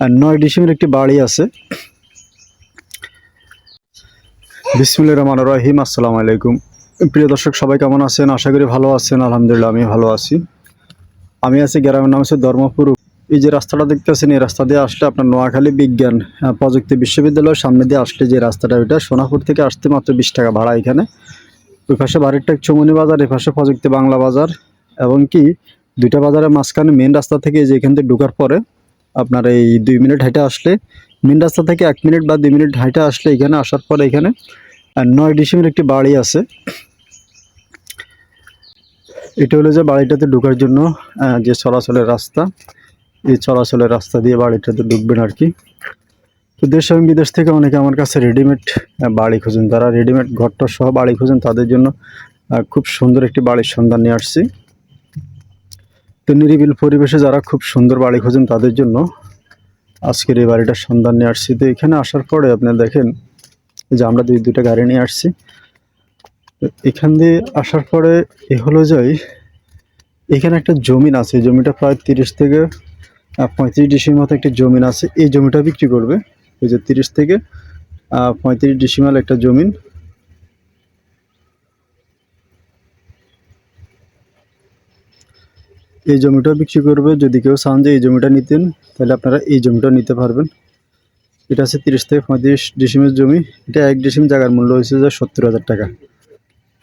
আর নয় ডিসেম্বর একটি বাড়ি আছে। বিসমুল্লাহ রহমান রহিম, আসসালামু আলাইকুম। প্রিয় দর্শক, সবাই কেমন আছেন? আশা করি ভালো আছেন, আলহামদুলিল্লাহ আমি ভালো আছি। আমি আছি গ্রামের নাম হচ্ছে ধর্মপুর। এই যে রাস্তাটা দেখতেছেন, এই রাস্তা দিয়ে আসলে আপনার নোয়াখালী বিজ্ঞান প্রযুক্তি বিশ্ববিদ্যালয়ের সামনে দিয়ে আসলে যে রাস্তাটা, ওইটা সোনাপুর থেকে আসতে মাত্র বিশ টাকা ভাড়া এখানে। ওই পাশে বাড়িরটা চৌমনি বাজার, এই পাশে প্রযুক্তি বাংলা বাজার। এবং কি, দুইটা বাজারের মাঝখানে মেন রাস্তা থেকে যে এখান থেকে ঢুকার পরে আপনার এই দুই মিনিট হাইটে আসলে মেন রাস্তা থেকে এক মিনিট বা দুই মিনিট হাইটে আসলে এখানে আসার পর এখানে নয় ডিসেম্বর একটি বাড়ি আছে। এটা হলো যে বাড়িটাতে ঢোকার জন্য যে চলাচলের রাস্তা, এই চলাচলের রাস্তা দিয়ে বাড়িটাতে ঢুকবেন আর কি। তো দেশ এবং বিদেশ থেকে অনেকে আমার কাছে রেডিমেড বাড়ি খুঁজেন। তারা রেডিমেড ঘরটা সহ বাড়ি খুঁজেন, তাদের জন্য খুব সুন্দর একটি বাড়ির সন্ধান নিয়ে আসছি। তো নিরিবিল পরিবেশে যারা খুব সুন্দর বাড়ি খোঁজেন তাদের জন্য আজকের এই বাড়িটার সন্ধান নিয়ে আসছি। তো এখানে আসার পরে আপনি দেখেন যে আমরা দুই দুটা গাড়ি নিয়ে আসছি। এখান দিয়ে আসার পরে এ হলো যাই এখানে একটা জমিন আছে জমিটা প্রায় তিরিশ থেকে পঁয়ত্রিশ ডিসির মতো একটি জমিন আছে। এই জমিটা বিক্রি করবে, এই যে তিরিশ থেকে পঁয়ত্রিশ ডিসিমাল একটা জমিন। এই জমিটা বিক্রি করবে। যদি কেউ চান যে এই জমিটা নিতেন, তাহলে আপনারা এই জমিটা নিতে পারবেন। এটা আছে তিরিশ থেকে পঁয়ত্রিশ ডিসিমের জমি। এটা এক ডিসিম জায়গার মূল্য হয়েছে যে সত্তর হাজার টাকা।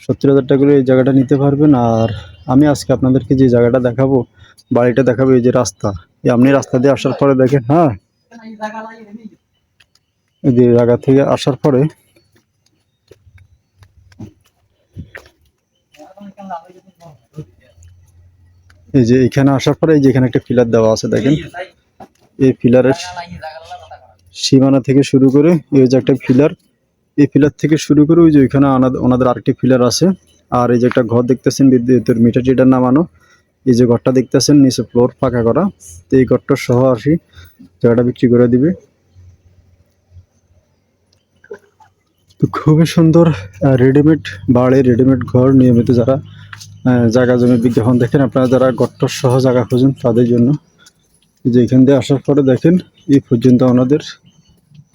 সত্তর হাজার টাকা করে এই জায়গাটা নিতে পারবেন। আর আমি আজকে আপনাদেরকে যে জায়গাটা দেখাবো, বাড়িটা দেখাবো, এই যে রাস্তা। এই আপনি রাস্তা দিয়ে আসার পরে দেখেন হ্যাঁ? এই জায়গা থেকে আসার পরে এই যে এখানে আসার পরে এই যে এখানে একটা ফিলার দেওয়া আছে দেখেন। এই পিলারের সীমানা থেকে শুরু করে এই যে একটা ফিলার এই ফিলার থেকে শুরু করে ওই যে ওইখানে ওনাদের আরেকটি ফিলার আছে। আর এই যে একটা ঘর দেখতেছেন বিদ্যুতের মিটার টিটার নামানো এই যে ঘরটা দেখতেছেন নিচে ফ্লোর ফাঁকা করা। তো এই ঘরটা সহ আসি জায়গাটা বিক্রি করে দিবে। তো খুবই সুন্দর রেডিমেড বাড়ি রেডিমেড ঘর নিয়মিত যারা জায়গা জমি বিজ্ঞাপন দেখেন, আপনারা যারা গট্ট সহ জায়গা খুঁজেন তাদের জন্য। যে এখান দিয়ে আসার পরে দেখেন, এই পর্যন্ত ওনাদের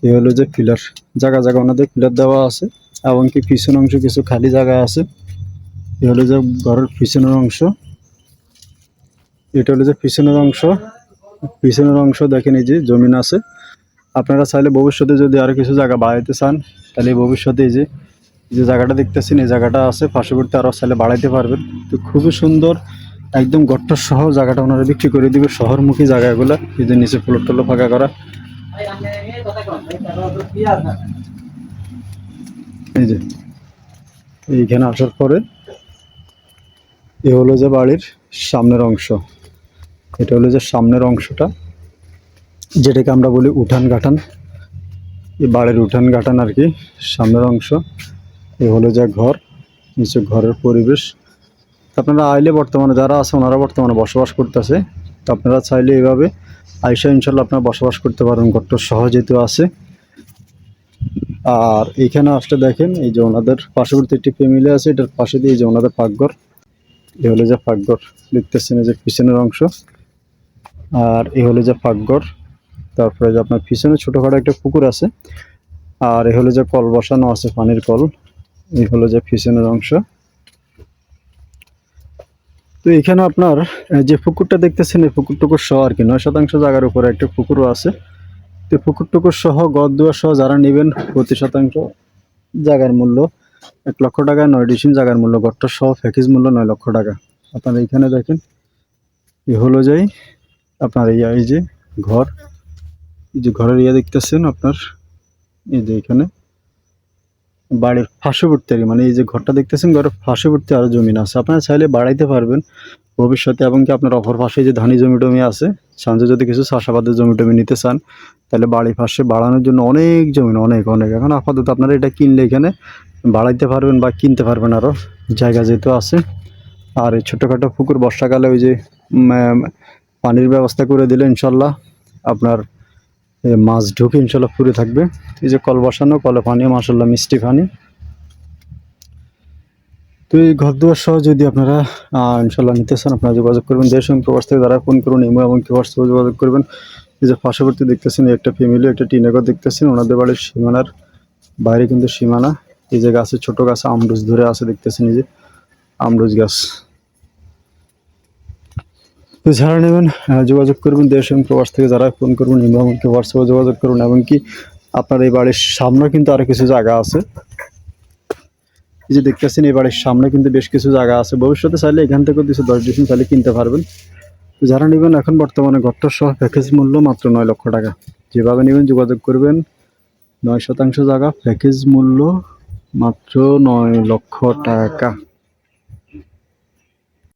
এ হলো যে পিলার জায়গা জায়গা ওনাদের পিলার দেওয়া আছে এমনকি পিছন অংশ কিছু খালি জায়গা আছে। এ হলো যে ঘরের পিছনের অংশ। এটা হলো যে পিছনের অংশ। পিছনের অংশ দেখেন এই যে জমিন আছে। আপনারা চাইলে ভবিষ্যতে যদি আরও কিছু জায়গা বাড়াইতে চান, তাহলে ভবিষ্যতে এই যে যে জায়গাটা দেখতেছেন, এই জায়গাটা আছে পার্শ্ববর্তী আরও চাইলে বাড়াইতে পারবেন। তো খুবই সুন্দর, একদম গট্ট সহ জায়গাটা ওনারা বিক্রি করে দিবে, শহরমুখী জায়গাগুলো, এই যে নিচে ফ্লোর টলো ফাঁকা করা। এই যে, এইখানে আসার পরে, এ হলো যে বাড়ির সামনের অংশ। এটা হলো যে সামনের অংশটা, যেটাকে আমরা বলি উঠান গাঠান এই বাড়ির উঠান গাঠান আর কি, সামনের অংশ। এ হলো যে ঘর, নিচে ঘরের পরিবেশ। আপনারা আইলে বর্তমানে যারা আছে ওনারা বর্তমানে বসবাস করতেছে। তো আপনারা চাইলে এইভাবে আইসা ইনশাল্লাহ আপনারা বসবাস করতে পারেন, ঘরটা সহজেতে আছে। আর এইখানে আসলে দেখেন, এই যে ওনাদের পার্শ্ববর্তী একটি ফ্যামিলি আছে, এটার পাশে দিয়ে যে ওনাদের পাকঘর। এ হলো যে পাকঘর, দেখতেছেন এই যে পিছনের অংশ। আর এ হলো যে পাকঘর, তারপরে যে আপনার পিছনে ছোটোখাটো একটা পুকুর আছে। আর এ হলো যে কল বসানো আছে, পানির কল। এই হলো যে পিছনের অংশ। তো এখানে আপনার যে পুকুরটা দেখতেছেন, এই পুকুর টুকুর সহ আর কি, নয় শতাংশ জায়গার উপরে একটা পুকুরও আছে। তো পুকুর টুকুর সহ গদ দুয়ার সহ যারা নেবেন, প্রতি শতাংশ জায়গার মূল্য এক লক্ষ টাকা, নয় ডিসিম জায়গার মূল্য গড়টা সহ প্যাকেজ মূল্য নয় লক্ষ টাকা। আপনারা এখানে দেখেন এ হলো যাই আপনার এই যে ঘর, এই যে ঘরের ইয়ে দেখতেছেন আপনার, এই যে এখানে। বাড়ির পার্শ্ববর্তী আর মানে এই যে ঘরটা দেখতেছেন, ঘরের পার্শ্ববর্তী আরও জমিন আছে। আপনারা চাইলে বাড়াইতে পারবেন ভবিষ্যতে, এবং কি আপনার অপর পাশে যে ধানি জমি টমি আছে সাঞ্জে যদি কিছু চাষাবাদের জমি টমি নিতে চান, তাহলে বাড়ির পাশে বাড়ানোর জন্য অনেক জমি, অনেক অনেক। এখন আপাতত আপনারা এটা কিনলে এখানে বাড়াইতে পারবেন বা কিনতে পারবেন আরও জায়গা যেহেতু আছে। আর এই ছোটোখাটো পুকুর, বর্ষাকালে ওই যে পানির ব্যবস্থা করে দিলে ইনশাল্লাহ আপনার মাছ ঢুকে ইনশাল্লাহ পুরে থাকবে। এই যে কল বসানো, কলে পানি মাসাল্লাহ মিষ্টি পানি। তো এই ঘর দুয়ার সহ যদি আপনারা ইনশাল্লাহ নিতে চান, আপনারা যোগাযোগ করবেন। দেশ প্রবাস থেকে যারা ফোন করুন, ইমো এবং হোয়াটসঅ্যাপে যোগাযোগ করবেন। এই যে পার্শ্ববর্তী দেখতেছেন একটা ফ্যামিলি একটা টিনাগর দেখতেছেন, ওনাদের বাড়ির সীমানার বাইরে কিন্তু সীমানা। এই যে গাছে ছোট গাছে, আমরুজ ধরে আছে দেখতেছেন, এই যে আমরুজ গাছ। তো যারা নেবেন যোগাযোগ করবেন দেশ এবং প্রবাস থেকে, যারা ফোন করবেন ইমরামকে হোয়াটসঅ্যাপে যোগাযোগ করুন, এমনকি আপনার এই বাড়ির সামনে কিন্তু আরও কিছু জায়গা আছে। এই যে দেখতেছেন, এই বাড়ির সামনে কিন্তু বেশ কিছু জায়গা আছে। ভবিষ্যতে চাইলে এখান থেকে দুশো দশ ডিসিম চাইলে কিনতে পারবেন। যারা নেবেন, এখন বর্তমানে ঘরটা সহ প্যাকেজ মূল্য মাত্র নয় লক্ষ টাকা। যেভাবে নেবেন, যোগাযোগ করবেন। নয় শতাংশ জায়গা প্যাকেজ মূল্য মাত্র নয় লক্ষ টাকা।